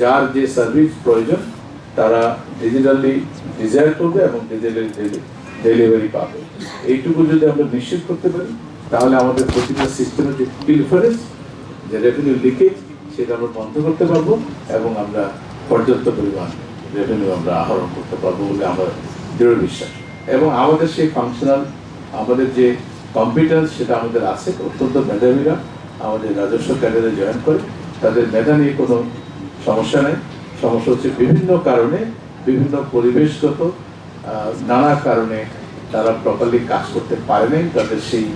যার যে সার্ভিস প্রয়োজন, তারা ডিজিটালি ডিজায়ার করবে এবং ডিজিটালি ডেলিভারি পাবে। এইটুকু যদি আমরা নিশ্চিত করতে পারি, তাহলে আমাদের প্রতিটা সিস্টেমের যে ডিফারেন্স যে রেভিনিউ লিকেজ সেটা আমরা বন্ধ করতে পারব এবং আমরা পর্যাপ্ত পরিমাণ রেভিনিউ আমরা আহরণ করতে পারব বলে আমার দৃঢ় বিশ্বাস। এবং আমাদের সেই ফাংশনাল আমাদের যে কম্পিউটার সেটা আমাদের আছে, অত্যন্ত মেধাবীরা আমাদের রাজস্ব ক্যাডারে জয়েন করে। তাদের মেধা নিয়ে কোনো সমস্যা নেই। সমস্যা হচ্ছে বিভিন্ন কারণে, বিভিন্ন পরিবেশগত নানা কারণে তারা প্রপারলি কাজ করতে পারে নাই। তাদের সেই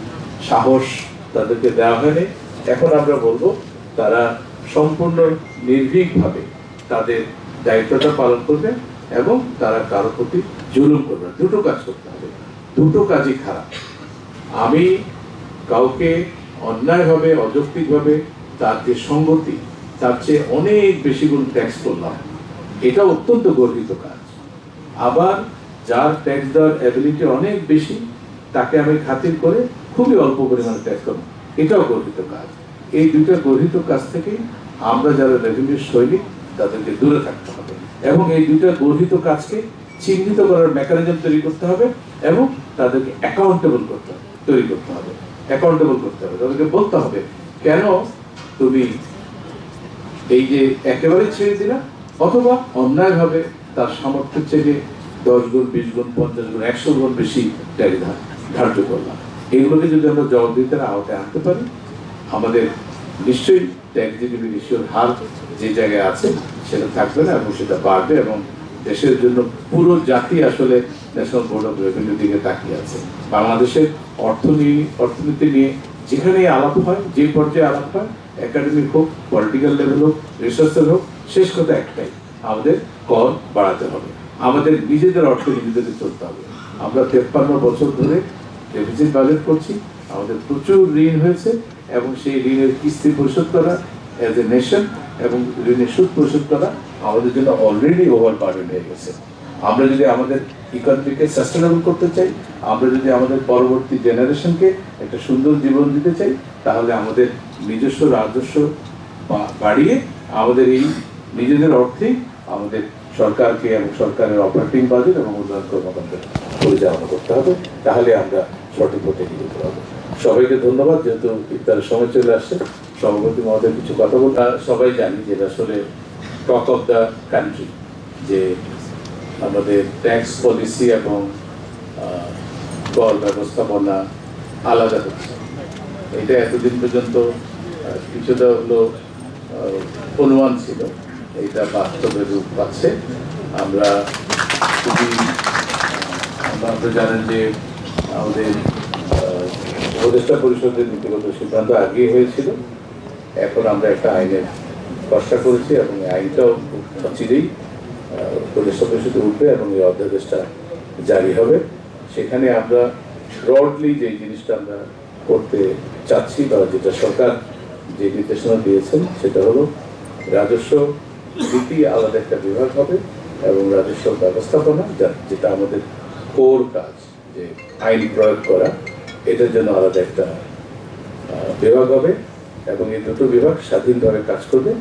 সাহস তাদেরকে দেওয়া হয়নি। এখন আমরা বলব, তারা সম্পূর্ণ নির্ভীকভাবে তাদের দায়িত্বটা পালন করবে এবং তারা কারোর প্রতি জুলুম করবে দুটো কাজ করতে হবে। দুটো কাজই খারাপ। আমি কাউকে অন্যায়ভাবে, অযৌক্তিকভাবে তার যে সঙ্গতি তার চেয়ে অনেক বেশি গুণ ট্যাক্স করলাম এটা অত্যন্ত গর্বিত কাজ। আবার যার ট্যাক্স দেওয়ার অ্যাবিলিটি অনেক বেশি, তাকে আমি খাতির করে খুবই অল্প পরিমাণে ট্যাক্স করব। এটাও গর্বিত কাজ। এই দুইটা গর্বিত কাজ থেকে আমরা যারা রেভিনিউ সৈনিক, তাদেরকে দূরে থাকতে হবে এবং এই দুইটা গর্বিত কাজকে চিহ্নিত করার মেকানিজম তৈরি করতে হবে এবং তাদেরকে অ্যাকাউন্টেবল করতে হবে তৈরি করতে হবে। অ্যাকাউন্টেবল করতে হবে। তাদেরকে বলতে হবে, কেন তুমি এই যে একেবারে ছেড়ে দিলাম অথবা অন্যায়ভাবে তার সামর্থ্যের চেয়ে দশ গুণ, বিশ গুণ, পঞ্চাশ গুণ, একশো গুণ বেশি ধার্য করলাম। এগুলোকে যদি আমরা জবাবদিহিতার আওতায় আনতে পারি, আমাদের নিশ্চয়ই ট্যাক্স জিডিপি রেশিওর হার যে জায়গায় আছে, সেটা থাকবে না এবং সেটা বাড়বে এবং দেশের জন্য পুরো জাতি আসলে ন্যাশনাল বোর্ড অফ রেভিনিউ দিকে তাকিয়ে আছে। বাংলাদেশের অর্থনীতি অর্থনীতি নিয়ে যেখানেই আলাপ হয়, যে পর্যায়ে আলাপ হয় একাডেমিক হোক পলিটিক্যাল লেভেল হোক রিসার্চের হোক, শেষ কথা একটাই, আমাদের কর বাড়াতে হবে। আমাদের নিজেদের অর্থ নিজেদেরকে চলতে হবে। আমরা তেপ্পান্ন বছর ধরে ডেফিসিট বাজেট করছি, আমাদের প্রচুর ঋণ হয়েছে এবং সেই ঋণের কিস্তি পরিশোধ করা অ্যাজ এ নেশন এবং ঋণের সুদ পরিশোধ করা আমাদের জন্য অলরেডি ওভার বার্ডেন হয়ে গেছে। আমরা যদি আমাদের ইকোনমিকে সাস্টেনেবল করতে চাই আমরা যদি আমাদের পরবর্তী জেনারেশনকে একটা সুন্দর জীবন দিতে চাই তাহলে আমাদের নিজস্ব রাজস্ব বাড়িয়ে আমাদের এই নিজেদের অর্থেই আমাদের সরকারকে এবং সরকারের অপারেটিং বাজেট এবং উন্নয়ন কর্মকাণ্ড পরিচালনা করতে হবে তাহলে আমরা সঠিক পথে এগিয়ে যেতে পারব। সবাইকে ধন্যবাদ যেহেতু ইফতারের সময় চলে আসছে সভাপতি মহোদয় কিছু কথা বল আহ, সবাই জানি যে আসলে টক অফ দ্য কান্ট্রি যে আমাদের ট্যাক্স পলিসি এবং কর ব্যবস্থাপনা আলাদা হচ্ছে এটা এতদিন পর্যন্ত কিছুটা হলো অনুমান ছিল এটা বাস্তবে রূপ পাচ্ছে। আমরা খুবই আপনারা জানেন যে আমাদের উপদেষ্টা পরিষদের নীতিগত সিদ্ধান্ত আগে হয়েছিল। এখন আমরা একটা আইনের খসড়া করেছি এবং আইনটাও অচিরেই আহ, উপদেষ্টা পরিষদে উঠবে এবং এই অধ্যাদেশটা জারি হবে। সেখানে আমরা ব্রডলি যে জিনিসটা আমরা করতে চাচ্ছি বা যেটা সরকার যে নির্দেশনা দিয়েছেন, সেটা হলো রাজস্ব নীতি আলাদা একটা বিভাগ হবে এবং রাজস্ব ব্যবস্থাপনা, যা যেটা আমাদের কোর কাজ, যে আইন প্রয়োগ করা, এটার জন্য আলাদা একটা বিভাগ হবে এবং এই দুটো বিভাগ স্বাধীনভাবে কাজ করবে।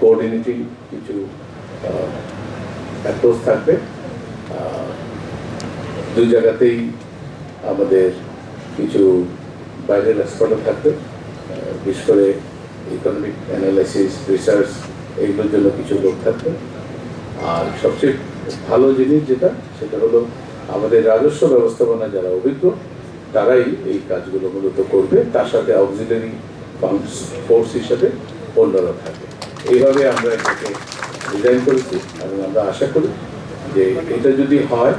কোঅর্ডিনেটিং কিছু অ্যাপ্রোচ থাকবে। দুই জায়গাতেই আমাদের কিছু বাইরের এক্সপার্টও থাকবে বিশেষ করে ইকোনমিক অ্যানালাইসিস রিসার্চ এইগুলোর জন্য কিছু লোক থাকবে। আর সবচেয়ে ভালো জিনিস যেটা, সেটা হলো আমাদের রাজস্ব ব্যবস্থাপনা যারা অভিজ্ঞ, তারাই এই কাজগুলো মূলত করবে। তার সাথে অক্সিলারি ফোর্স হিসাবে অন্যরা থাকবে। এইভাবে আমরা এটাকে ডিজাইন করেছি, এবং আমরা আশা করি যে এটা যদি হয়,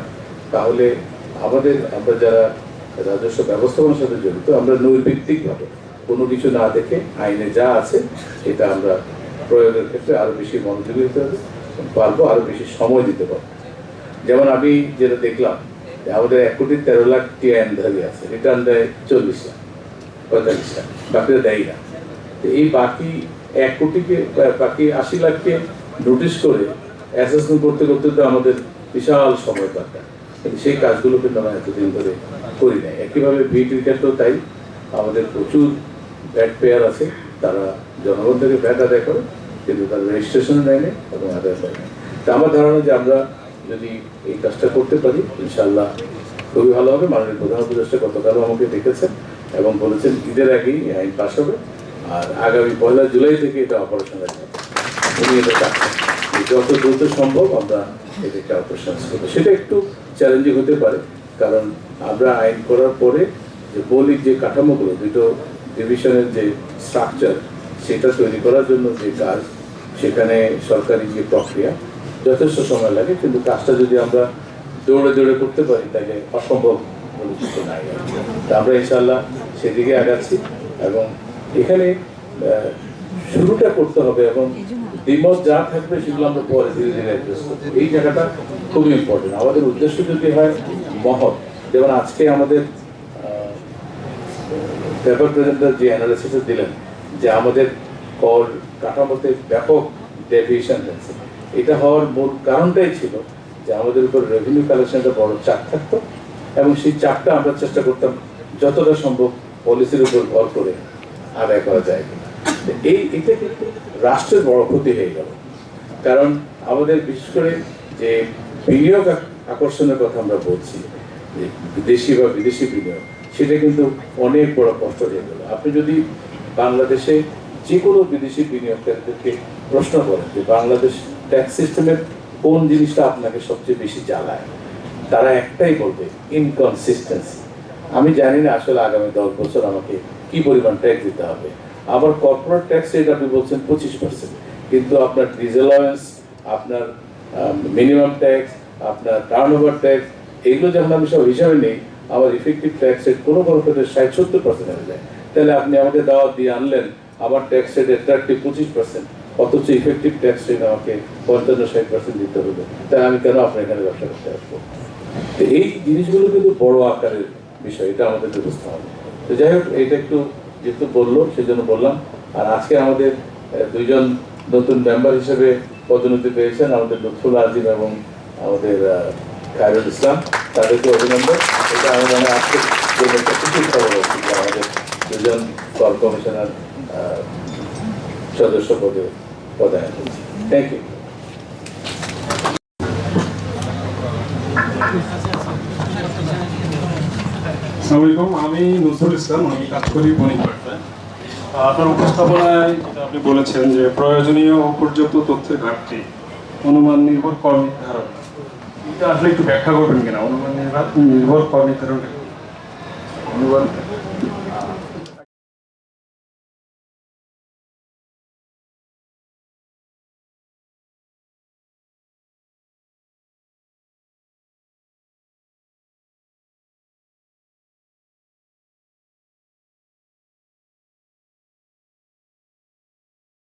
তাহলে আমাদের, আমরা যারা রাজস্ব ব্যবস্থাপনার সাথে জড়িত, আমরা নৈর্ভিত্তিকভাবে কোনো কিছু না দেখে আইনে যা আছে, সেটা আমরা প্রয়োগের ক্ষেত্রে আরও বেশি মনোযোগী হতে হবে, পারব আরও বেশি সময় দিতে পারব। যেমন আমি যেটা দেখলাম, যে আমাদের এক কোটি তেরো লাখ টিআইএন ধারী আছে রিটার্ন দেয় চল্লিশ লাখ, পঁয়তাল্লিশ লাখ, বাকিরা দেয় না। তো এই বাকি এক কোটিকে বাকি আশি লাখকে নোটিশ করে অ্যাসেসমেন্ট করতে করতে তো আমাদের বিশাল সময় দরকার। কিন্তু সেই কাজগুলো কিন্তু আমরা এতদিন ধরে করি নাই। একইভাবে বিটির ক্ষেত্রেও তাই। আমাদের প্রচুর ব্যাট পেয়ার আছে। তারা জনগণ থেকে ব্যাট আদায় করে, কিন্তু তার রেজিস্ট্রেশন নেয়নি এবং আদায় করেনি তা আমার ধারণা যে আমরা যদি এই কাজটা করতে পারি ইনশাল্লাহ খুবই ভালো হবে। মাননীয় প্রধান উপদেষ্টা গতকালও আমাকে দেখেছেন এবং বলেছেন ঈদের আগেই আইন পাশ হবে। আর আগামী পয়লা জুলাই থেকে এটা অপারেশনাল হবে। এটা যে যত দ্রুত সম্ভব আমরা এটাকে অপারেশনাল করব সেটা একটু চ্যালেঞ্জিং হতে পারে কারণ আমরা আইন করার পরে যে মৌলিক যে কাঠামোগুলো দুটো ডিভিশনের যে স্ট্রাকচার সেটা তৈরি করার জন্য যে কাজ সেখানে সরকারি যে প্রক্রিয়া যথেষ্ট সময় লাগে কিন্তু কাজটা যদি আমরা দৌড়ে দৌড়ে করতে পারি তাহলে অসম্ভব কোনো কিছু নাই তা আমরা ইনশাল্লাহ সেদিকে আগাচ্ছি এবং এখানে শুরুটা করতে হবে এবং দ্বিমত যা থাকবে সেগুলো আমরা পরে ধীরে ধীরে এই জায়গাটা খুবই ইম্পর্টেন্ট আমাদের উদ্দেশ্য যদি হয়, মহৎ। যেমন আজকে আমাদের পেপার প্রেজেন্টার যে অ্যানালিসিস দিলেন, যে আমাদের কর কাঠামোতে ব্যাপক ডেভিয়েশন হয়েছে। এটা হওয়ার মূল কারণটাই ছিল যে আমাদের উপর রেভিনিউ কালেকশনটা বড় চাপ থাকতো এবং সেই চাপটা আমরা চেষ্টা করতাম যতটা সম্ভব পলিসির উপর ভর করে আদায় করা যায় এই, এটা কিন্তু রাষ্ট্রের বড় ক্ষতি হয়ে গেল। কারণ আমাদের বিশেষ করে যে বিনিয়োগ আকর্ষণের কথা আমরা বলছি বিদেশি বা বিদেশি বিনিয়োগ, সেটা কিন্তু অনেক বড় কষ্ট হয়ে গেল। আপনি যদি বাংলাদেশে যে কোনো বিদেশি বিনিয়োগকারীদেরকে প্রশ্ন করেন যে বাংলাদেশ ট্যাক্স সিস্টেমের কোন জিনিসটা আপনাকে সবচেয়ে বেশি জ্বালায়, তারা একটাই বলবে ইনকনসিস্টেন্সি আমি জানি না আসলে আগামী দশ বছর আমাকে কি পরিমাণ ট্যাক্স দিতে হবে। আবার কর্পোরেট ট্যাক্স রেট আপনি বলছেন পঁচিশ পার্সেন্ট কিন্তু আপনার ডিজেলয়েন্স আপনার মিনিমাম ট্যাক্স আপনার টার্ন ওভার ট্যাক্স এগুলো যখন আমি সব হিসাবে নেই, আমার ইফেক্টিভ ট্যাক্স রেট কোনো ক্ষেত্রে ষাট সত্তর পার্সেন্ট হয়ে যায়। তাহলে আপনি আমাকে দাওয়াত দিয়ে আনলেন, আমার ট্যাক্স রেট অ্যাট্রাক্টিভ পঁচিশ পার্সেন্ট অথচ ইফেক্টিভ ট্যাক্স রেট আমাকে পঞ্চান্ন ষাট পার্সেন্ট দিতে হবে। তাই আমি কেন আপনার এখানে ব্যবসা করতে আসব? তো এই জিনিসগুলো কিন্তু বড় আকারের বিষয়, এটা আমাদেরকে বুঝতে হবে। তো যাই হোক, এটা একটু যেহেতু বলল সেই জন্য বললাম। আর আজকে আমাদের দুইজন নতুন মেম্বার হিসেবে পদোন্নতি পেয়েছেন, আমাদের লুৎফুল আজিম এবং আমাদের খায়রুল ইসলাম। তাদেরকে অভিনন্দন। এটা আমি মানে আজকে আমাদের দুজন কল কমিশনার সদস্য পদে, পদায়ন থ্যাংক ইউ আসসালামাইকুম আমি নজরুল ইসলাম, আমি কাজ করি বণিক আপনার উপস্থাপনায় যেটা আপনি বলেছেন যে প্রয়োজনীয় ও তথ্যের ঘাটতি, অনুমান নির্ভর কর নির্ধারণ এটা আসলে একটু ব্যাখ্যা করবেন কিনা? অনুমান নির্ভর কর নির্ধারণ অনুমান